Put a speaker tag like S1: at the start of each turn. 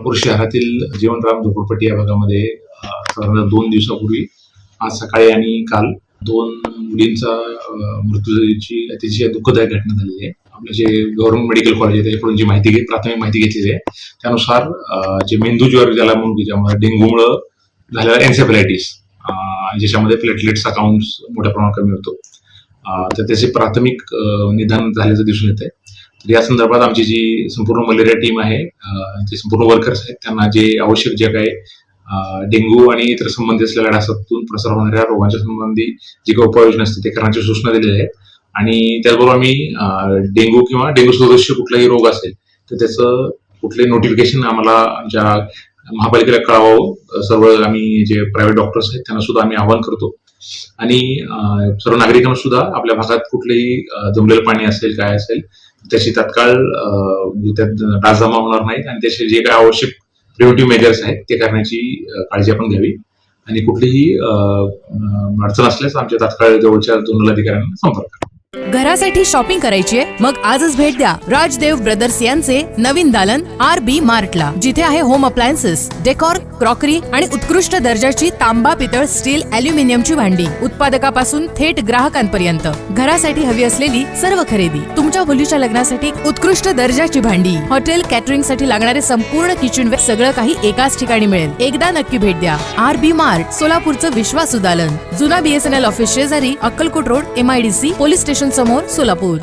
S1: नागपूर शहरातील जीवनराम झोपडपट्टी या भागामध्ये साधारण दोन दिवसापूर्वी आज सकाळी आणि काल दोन मुलींचा मृत्यूची अतिशय दुःखदायक घटना झालेली आहे. आपले जे गव्हर्नमेंट मेडिकल कॉलेज आहे त्याच्याकडून जी माहिती घेत प्राथमिक माहिती घेतलेली आहे त्यानुसार जे मेंदू ज्वर ज्याला म्हणून की ज्यामध्ये डेंग्यूमुळं झालेला एन्सेफलायटिस ज्याच्यामध्ये प्लेटलेट्स अकाउंट मोठ्या प्रमाणात कमी होतो. तर त्याचे प्राथमिक निदान झाल्याचं दिसून येत आहे तर या संदर्भात आमची जी संपूर्ण मलेरिया टीम आहे जे संपूर्ण वर्कर्स आहेत त्यांना जे आवश्यक जे काही डेंग्यू आणि इतर संबंधित असलेल्या डासातून प्रसार होणाऱ्या रोगांच्या संबंधी जी काही उपाययोजना असते ते करण्याची सूचना दिलेल्या आहेत आणि त्याचबरोबर आम्ही डेंग्यू किंवा डेंग्यू सदृश्य कुठलाही रोग असेल तर त्याचं कुठलंही नोटिफिकेशन आम्हाला आमच्या महापालिकेला कळावं सर्व आम्ही जे प्रायव्हेट डॉक्टर्स आहेत त्यांना सुद्धा आम्ही आवाहन करतो. आणि सर्व नागरिकांना सुद्धा आपल्या भागात कुठलंही जमलेलं पाणी असेल काय असेल त्याची तात्काळ म्हणजे त्यात डास जमा होणार नाहीत आणि त्याचे जे काही आवश्यक प्रिव्हेटिव्ह मेजर्स आहेत ते करण्याची काळजी आपण घ्यावी आणि कुठलीही अडचण असल्यास आमच्या तात्काळ जवळच्या दोन अधिकाऱ्यांना संपर्क करा.
S2: घरासाठी शॉपिंग करायची मग आजच भेट द्या राजदेव ब्रदर्स यांचे नवीन दालन आर बी मार्टला जिथे आहे होम अप्लायन्सेस डेकॉर क्रॉकरी आणि उत्कृष्ट दर्जाची तांबा पितळ स्टील अल्युमिनियमची भांडी. उत्पादकापासून थेट ग्राहकांपर्यंत. घरासाठी हवी असलेली सर्व खरेदी. तुमच्या मुलीच्या लग्नासाठी उत्कृष्ट दर्जाची भांडी. हॉटेल कॅटरिंगसाठी लागणारे संपूर्ण किचन सगळं काही एकाच ठिकाणी मिळेल. एकदा नक्की भेट द्या. आर बी मार्ट सोलापूरचं विश्वास उदालन जुना बीएसएनएल ऑफिस शेजारी Akkalkot road MIDC police station समोर सोलापूर.